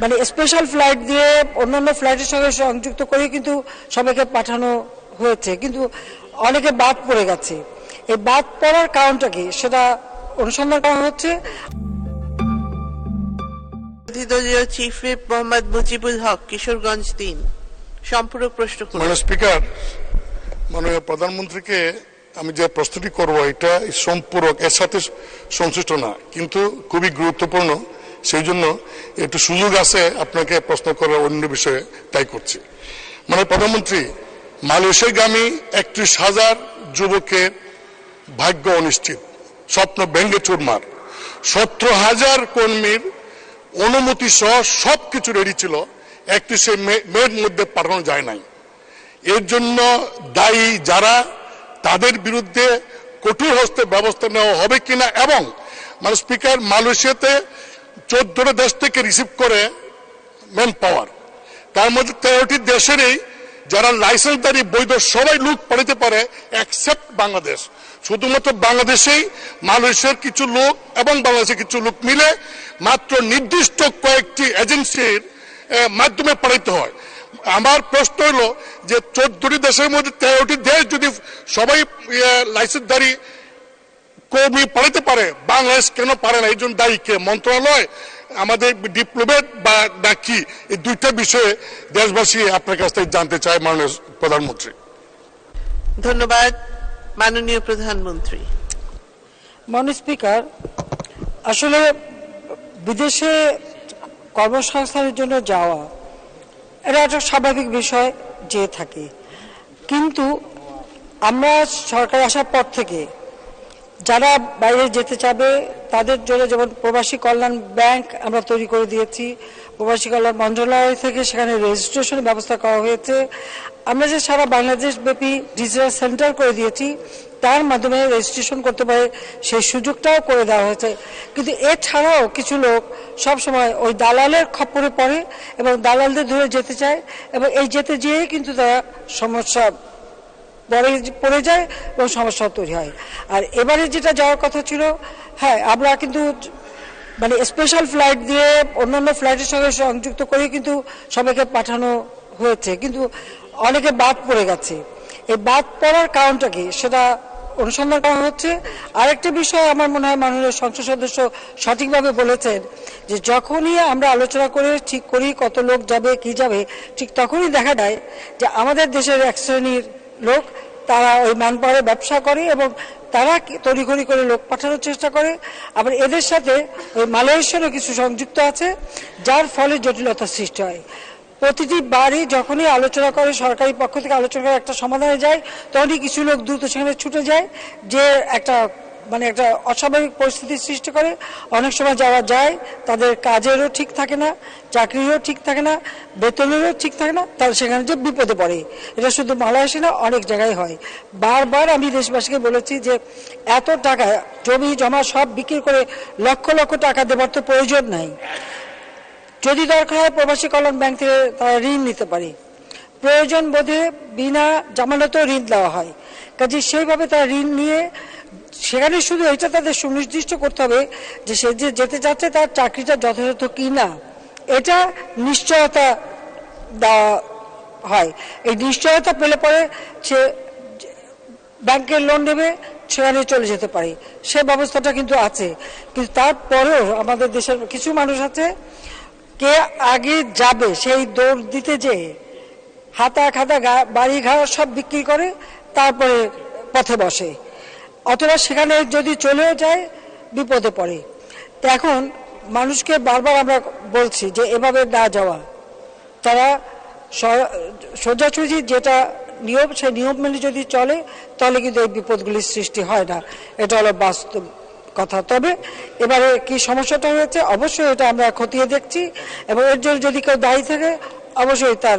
মানে special flight দিয়ে অন্যান্য ফ্লাইটের সঙ্গে সংযুক্ত করে কিন্তু সবাইকে পাঠানো হয়েছে। কিন্তু অনেকে বাদ পড়ে গেছে। এই বাদ পড়ার কারণটা কি? সেটা অনুসন্ধান করা হচ্ছে। দলীয় চিফ হুইপ মোহাম্মদ মুজিবুল হক কিশোরগঞ্জ তিন। সম্পূরক প্রশ্ন মাননীয় স্পিকার মাননীয় প্রধানমন্ত্রীকে আমি যে প্রশ্নটি করব এটা সম্পূরক এর সাথে সংশ্লিষ্ট না কিন্তু খুবই গুরুত্বপূর্ণ। সেই জন্য একটু সুযোগ আছে আপনাকে প্রশ্ন করার অন্য বিষয়ে তাই করছি। মানে প্রধানমন্ত্রী মালয়েশিয়াগামী একত্রিশ হাজার যুবকের ভাগ্য অনিশ্চিত, স্বপ্ন ব্যঙ্গে চুরমার। সতেরো হাজার কর্মীর অনুমতি সহ সবকিছু রেডি ছিল, একত্রিশে মেয়ের মধ্যে পাঠানো যায় নাই। এর জন্য দায়ী যারা, তাদের বিরুদ্ধে কঠোর হস্তে ব্যবস্থা নেওয়া হবে কিনা এবং মানে স্পিকার মালয়েশিয়াতে চোদ্দটা দেশ থেকে রিসিভ করে ম্যান পাওয়ার তার মধ্যে তেরোটি দেশেরই যারা লাইসেন্সদারি বৈধ সবাই লোক পাঠাতে পারে অ্যাকসেপ্ট বাংলাদেশ। শুধুমাত্র বাংলাদেশেই মালয়েশিয়ার কিছু লোক এবং বাংলাদেশের কিছু লোক মিলে মাত্র নির্দিষ্ট কয়েকটি এজেন্সির মাধ্যমে পাঠাইতে হয়। আমার প্রশ্ন হলো যে চোদ্দটি দেশের মধ্যে তেরোটি দেশ যদি সবাই লাইসেন্সদারি কর্মী পাঠাতে পারে বাংলাদেশ কেন পারে না? এই জন্য দায়ী কে? মন্ত্রণালয়? আমাদের ডিপ্লোমেট বা না কি? এই দুইটা বিষয়ে দেশবাসী আপনার কাছ থেকে জানতে চায় মাননীয় প্রধানমন্ত্রী। ধন্যবাদ মাননীয় প্রধানমন্ত্রী। মাননীয় স্পিকার আসলে বিদেশে কর্মসংস্থানের জন্য যাওয়া এটা একটা স্বাভাবিক বিষয় যে থাকে। কিন্তু আমরা সরকার আসার পর থেকে যারা বাইরে যেতে চাবে, তাদের জন্য যেমন প্রবাসী কল্যাণ ব্যাংক আমরা তৈরি করে দিয়েছি, প্রবাসী কল্যাণ মন্ত্রণালয় থেকে সেখানে রেজিস্ট্রেশনের ব্যবস্থা করা হয়েছে। আমরা যে সারা বাংলাদেশ ব্যাপী ডিজিটাল সেন্টার করে দিয়েছি, তার মাধ্যমে রেজিস্ট্রেশন করতে পারে, সেই সুযোগটাও করে দেওয়া হয়েছে। কিন্তু এছাড়াও কিছু লোক সব সময় ওই দালালের খপ্পরে পড়ে এবং দালালদের ধরে যেতে চায় এবং এই যেতে যেয়েই কিন্তু তারা সমস্যা পরে পড়ে যায় এবং সমস্যা তৈরি হয়। আর এবারে যেটা যাওয়ার কথা ছিল হ্যাঁ আমরা কিন্তু মানে স্পেশাল ফ্লাইট দিয়ে অন্যান্য ফ্লাইটের সঙ্গে সংযুক্ত করে কিন্তু সবাইকে পাঠানো হয়েছে। কিন্তু অনেকে বাদ পড়ে গেছে। এই বাদ পড়ার কারণটা কি? সেটা অনুসন্ধান করা হচ্ছে। আরেকটা বিষয় আমার মনে হয় মাননীয় সংসদ সদস্য সঠিকভাবে বলেছেন যে, যখনই আমরা আলোচনা করে ঠিক করি কত লোক যাবে, কি যাবে, ঠিক তখনই দেখা যায় যে আমাদের দেশের এক শ্রেণির লোক, তারা ওই ম্যান পাওয়ারে ব্যবসা করে এবং তারা তড়িঘড়ি করে লোক পাঠানোর চেষ্টা করে। আবার এদের সাথে ওই মালয়েশিয়ারও কিছু সংযুক্ত আছে, যার ফলে জটিলতা সৃষ্টি হয়। প্রতিটি বাড়ি যখনই আলোচনা করে, সরকারি পক্ষ থেকে আলোচনা করে একটা সমাধানে যায়, তখনই কিছু লোক দ্রুত সেখানে ছুটে যায়, যে একটা মানে একটা অস্বাভাবিক পরিস্থিতির সৃষ্টি করে। অনেক সময় যারা যায়, তাদের কাজেরও ঠিক থাকে না, চাকরিরও ঠিক থাকে না, বেতনেরও ঠিক থাকে না তারা সেখানে যে বিপদে পড়ে। এটা শুধু মালয়েশিয়া না, অনেক জায়গায় হয়। বারবার আমি দেশবাসীকে বলেছি যে, এত টাকা, জমি জমা সব বিক্রি করে লক্ষ লক্ষ টাকা দেবার তো প্রয়োজন নাই। যদি দরকার হয় প্রবাসী কল্যাণ ব্যাংক থেকে তারা ঋণ নিতে পারে। প্রয়োজন বোধে বিনা জামানতেও ঋণ দেওয়া হয়। কাজে সেইভাবে তারা ঋণ নিয়ে, সেখানে শুধু এটা তাদের সুনির্দিষ্ট করতে হবে যে সে যে যেতে চাচ্ছে তার চাকরিটা যথাযথ কি না এটা নিশ্চয়তা দেওয়া হয়। এই নিশ্চয়তা পেলে পরে সে ব্যাংকের লোন নেবে, সেখানে চলে যেতে পারে। সে ব্যবস্থাটা কিন্তু আছে। কিন্তু তারপরেও আমাদের দেশের কিছু মানুষ আছে, কে আগে যাবে সেই দৌড় দিতে যে হাতা খাতা বাড়ি ঘর সব বিক্রি করে তারপরে পথে বসে। অথবা সেখানে যদি চলেও যায়, বিপদে পড়ে। এখন মানুষকে বারবার আমরা বলছি যে এভাবে না যাওয়া। তারা সোজাসুজি যেটা নিয়ম, সেই নিয়ম মেনে যদি চলে, তাহলে কিন্তু এই বিপদগুলির সৃষ্টি হয় না। এটা হলো বাস্তব কথা। তবে এবারে কি সমস্যাটা হয়েছে? অবশ্যই এটা আমরা খতিয়ে দেখছি। এবং এর জন্য যদি কেউ দায়ী থাকে, অবশ্যই তার